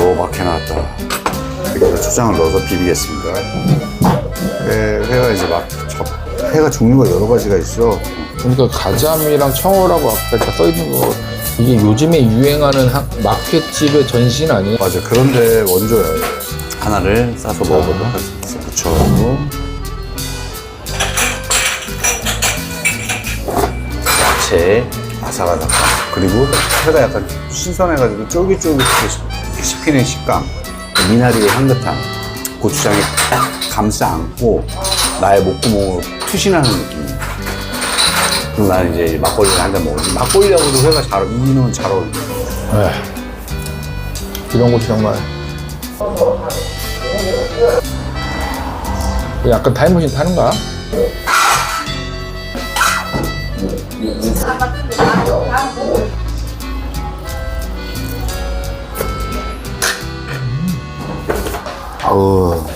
오, 막 해놨다. 여기다 초장을 넣어서 비비겠습니다. 회, 회가 이제 막, 접- 회가 종류가 여러 가지가 있어. 그러니까 가자미랑 청어라고 아까 이렇게 써있는 거 이게 요즘에 유행하는 한- 마켓집의 전신 아니에요? 맞아. 그런데 원조야. 하나를 싸서 먹어보도록 하겠습니다. 붙여가지고. 야채, 아삭아삭. 그리고 회가 약간 신선해가지고 쫄깃쫄깃하게 씹히는 식감. 미나리의 향긋함. 고추장에 딱 감싸 안고 나의 목구멍으로 투신하는 느낌이야. 그럼 나는 이제 막걸리를 한 잔 먹었지. 막걸리하고도 회가 잘, 어울려. 이 이놈은 잘 어울려. 에휴, 이런 거 정말 약간 타임머신 타는가? 아우